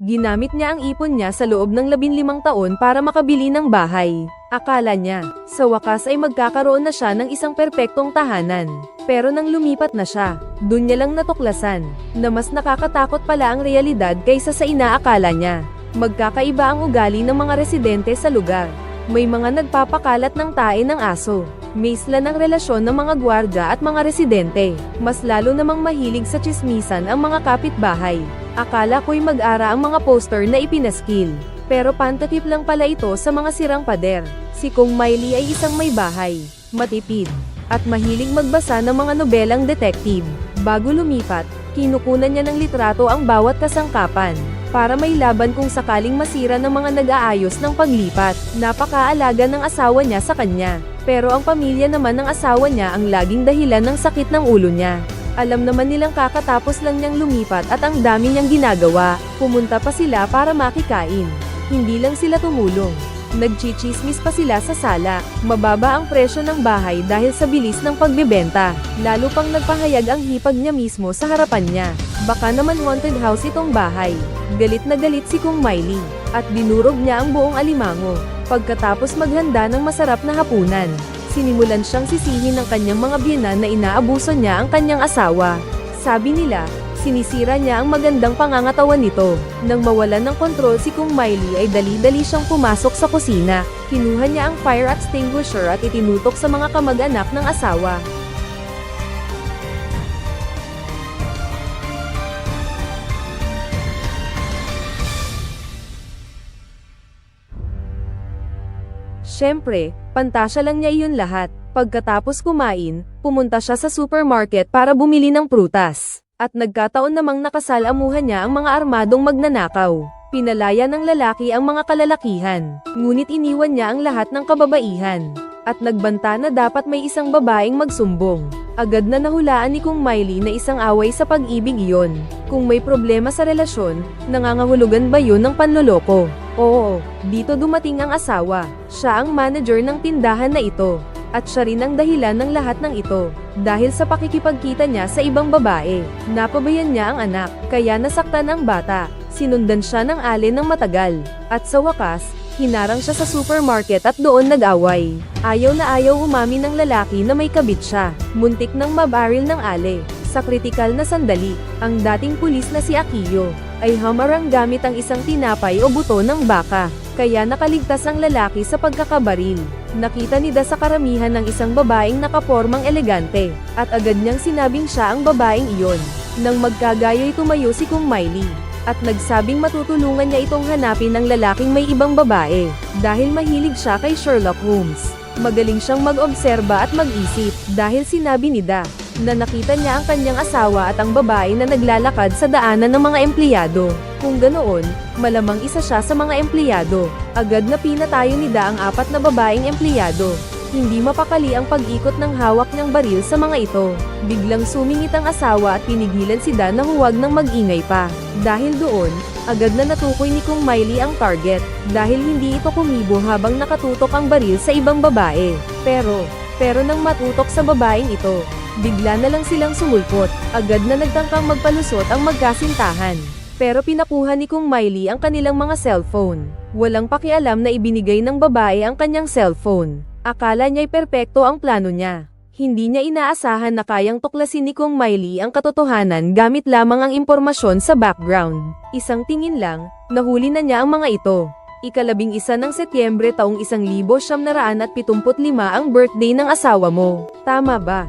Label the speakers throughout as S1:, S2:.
S1: Ginamit niya ang ipon niya sa loob ng 15 taon para makabili ng bahay. Akala niya, sa wakas ay magkakaroon na siya ng isang perpektong tahanan. Pero nang lumipat na siya, dun niya lang natuklasan, na mas nakakatakot pala ang realidad kaysa sa inaakala niya. Magkakaiba ang ugali ng mga residente sa lugar. May mga nagpapakalat ng tae ng aso. May sila ng relasyon ng mga gwardya at mga residente. Mas lalo namang mahilig sa chismisan ang mga kapitbahay. Akala ko'y mag-ara ang mga poster na ipinaskil. Pero pantakip lang pala ito sa mga sirang pader. Si Kong Miley ay isang may bahay, matipid, at mahilig magbasa ng mga nobelang detective. Bago lumipat, kinukunan niya ng litrato ang bawat kasangkapan, para may laban kung sakaling masira ng mga nag-aayos ng paglipat. Napakaalaga ng asawa niya sa kanya, pero ang pamilya naman ng asawa niya ang laging dahilan ng sakit ng ulo niya. Alam naman nilang kakatapos lang niyang lumipat at ang dami niyang ginagawa, pumunta pa sila para makikain. Hindi lang sila tumulong. Nagchichismis pa sila sa sala. Mababa ang presyo ng bahay dahil sa bilis ng pagbebenta. Lalo pang nagpahayag ang hipag niya mismo sa harapan niya. Baka naman haunted house itong bahay. Galit na galit si Kung Miley. At dinurog niya ang buong alimango. Pagkatapos maghanda ng masarap na hapunan. Sinimulan siyang sisihin ng kanyang mga biyenan na inaabuso niya ang kanyang asawa. Sabi nila, sinisira niya ang magandang pangangatawan nito. Nang mawalan ng kontrol si Kung Miley ay dali-dali siyang pumasok sa kusina. Kinuha niya ang fire extinguisher at itinutok sa mga kamag-anak ng asawa. Siyempre, pantasya lang niya iyon lahat. Pagkatapos kumain, pumunta siya sa supermarket para bumili ng prutas. At nagkataon namang nakasalamuhan niya ang mga armadong magnanakaw. Pinalaya ng lalaki ang mga kalalakihan, ngunit iniwan niya ang lahat ng kababaihan. At nagbanta na dapat may isang babaeng magsumbong. Agad na nahulaan ni Kung Miley na isang away sa pag-ibig iyon. Kung may problema sa relasyon, nangangahulugan ba yun ng panloloko? Oo, dito dumating ang asawa. Siya ang manager ng tindahan na ito. At siya rin ang dahilan ng lahat ng ito. Dahil sa pakikipagkita niya sa ibang babae, napabayan niya ang anak, kaya nasaktan ang bata. Sinundan siya ng alin ng matagal. At sa wakas, hinarang siya sa supermarket at doon nag-away. Ayaw na ayaw umamin ng lalaki na may kabit siya. Muntik nang mabaril ng ale. Sa kritikal na sandali, ang dating pulis na si Akiyo, ay hamarang gamit ang isang tinapay o buto ng baka. Kaya nakaligtas ang lalaki sa pagkakabaril. Nakita ni Da sa karamihan ng isang babaeng nakapormang elegante, at agad niyang sinabing siya ang babaeng iyon. Nang magkagayo'y tumayo si Kung Miley, at nagsabing matutulungan niya itong hanapin ng lalaking may ibang babae, dahil mahilig siya kay Sherlock Holmes. Magaling siyang mag-obserba at mag-isip, dahil sinabi ni Da, na nakita niya ang kanyang asawa at ang babae na naglalakad sa daanan ng mga empleyado. Kung ganoon, malamang isa siya sa mga empleyado. Agad na pinatayo ni Da ang apat na babaeng empleyado. Hindi mapakali ang pag-ikot ng hawak niyang baril sa mga ito. Biglang sumingit ang asawa at pinigilan si Da na huwag nang mag-ingay pa. Dahil doon, agad na natukoy ni Kung Miley ang target, dahil hindi ito kumibo habang nakatutok ang baril sa ibang babae. Pero, pero nang matutok sa babaeng ito, bigla na lang silang sumulpot. Agad na nagtangkang magpalusot ang magkasintahan. Pero pinakuha ni Kung Miley ang kanilang mga cellphone. Walang pakialam na ibinigay ng babae ang kanyang cellphone. Akala niya'y perpekto ang plano niya. Hindi niya inaasahan na kayang tuklasin ni Kung Miley ang katotohanan gamit lamang ang impormasyon sa background. Isang tingin lang, nahuli na niya ang mga ito. Ikalabing isa ng Setyembre taong 1975 ang birthday ng asawa mo. Tama ba?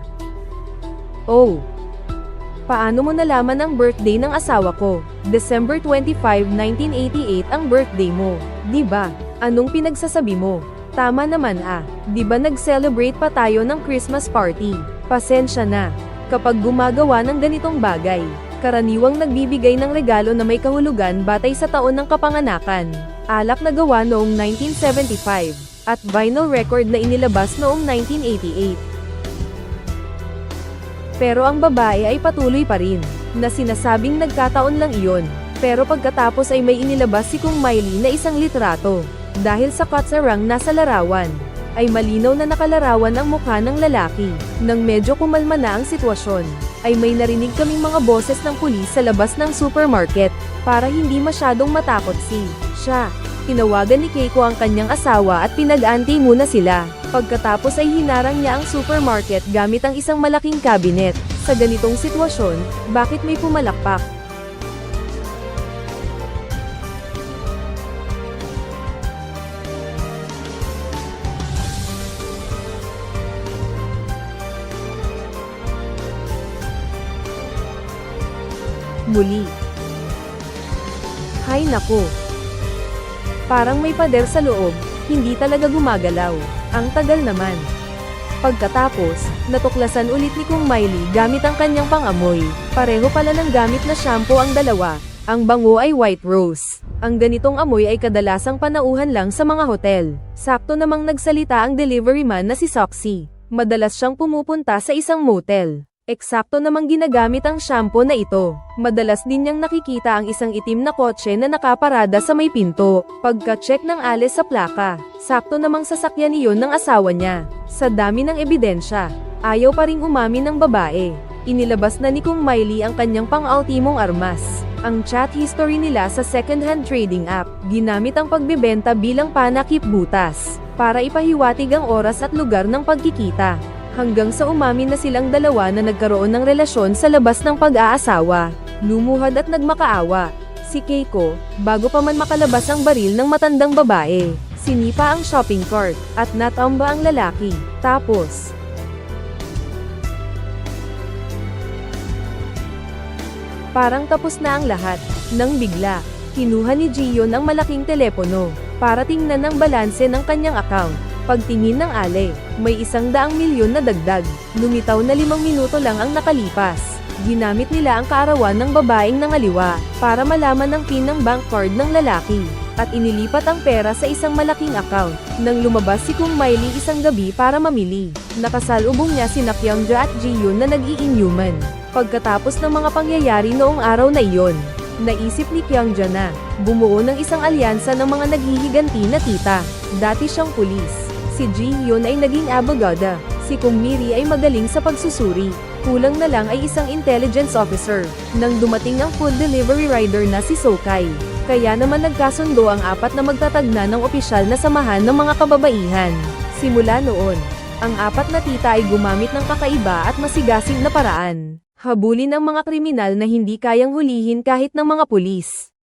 S1: Oh. Paano mo nalaman ang birthday ng asawa ko? December 25, 1988 ang birthday mo. 'Di ba? Anong pinagsasabi mo? Tama naman ah. 'Di ba nag-celebrate pa tayo ng Christmas party? Pasensya na. Kapag gumagawa ng ganitong bagay, karaniwang nagbibigay ng regalo na may kahulugan batay sa taon ng kapanganakan. Alak na gawa noong 1975 at vinyl record na inilabas noong 1988. Pero ang babae ay patuloy pa rin, na sinasabing nagkataon lang iyon. Pero pagkatapos ay may inilabas si Kung Miley na isang litrato. Dahil sa katsarang nasa larawan, ay malinaw na nakalarawan ang mukha ng lalaki. Nang medyo kumalma na ang sitwasyon, ay may narinig kaming mga boses ng pulis sa labas ng supermarket, para hindi masyadong matakot si siya. Tinawagan ni Keiko ang kanyang asawa at pinag-antay muna sila. Pagkatapos ay hinarang niya ang supermarket gamit ang isang malaking cabinet. Sa ganitong sitwasyon, bakit may pumalakpak? Muli. Hay nako. Parang may pader sa loob, hindi talaga gumagalaw. Ang tagal naman. Pagkatapos, natuklasan ulit ni Kung Miley gamit ang kanyang pangamoy. Pareho pala ng gamit na shampoo ang dalawa. Ang bango ay white rose. Ang ganitong amoy ay kadalasang panauhan lang sa mga hotel. Sakto namang nagsalita ang delivery man na si Soxy. Madalas siyang pumupunta sa isang motel. Eksakto namang ginagamit ang shampoo na ito. Madalas din niyang nakikita ang isang itim na kotse na nakaparada sa may pinto. Pagka-check ng alis sa plaka, sakto namang sasakyan iyon ng asawa niya. Sa dami ng ebidensya, ayaw pa ring umamin ng babae. Inilabas na ni Kung Miley ang kanyang pang-ultimong armas. Ang chat history nila sa second-hand trading app, ginamit ang pagbebenta bilang panakip butas, para ipahiwatig ang oras at lugar ng pagkikita hanggang sa umamin na silang dalawa na nagkaroon ng relasyon sa labas ng pag-aasawa. Lumuhad at nagmakaawa. Si Keiko, bago pa man makalabas ang baril ng matandang babae, sinipa ang shopping cart, at natamba ang lalaki. Tapos, Parang tapos na ang lahat, nang bigla, kinuha ni Gion ang malaking telepono, para tingnan ang balanse ng kanyang account. Pagtingin ng ale, may isang daang milyon na dagdag. Lumitaw na limang minuto lang ang nakalipas. Ginamit nila ang kaarawan ng babaeng nangaliwa, para malaman ang pin ng bank card ng lalaki, at inilipat ang pera sa isang malaking account. Nang lumabas si Kung Miley isang gabi para mamili, nakasalubong niya si Nakyangja at Jiyun na nag-i-inhuman. Pagkatapos ng mga pangyayari noong araw na iyon, naisip ni Kyangja na bumuo ng isang alyansa ng mga naghihiganti na tita. Dati siyang pulis. Si Ji Hyun ay naging abogada. Si Kung Miri ay magaling sa pagsusuri. Kulang na lang ay isang intelligence officer. Nang dumating ang food delivery rider na si Sokay. Kaya naman nagkasundo ang apat na magtatagna ng opisyal na samahan ng mga kababaihan. Simula noon, ang apat na tita ay gumamit ng kakaiba at masigasig na paraan. Habulin ang mga kriminal na hindi kayang hulihin kahit ng mga pulis.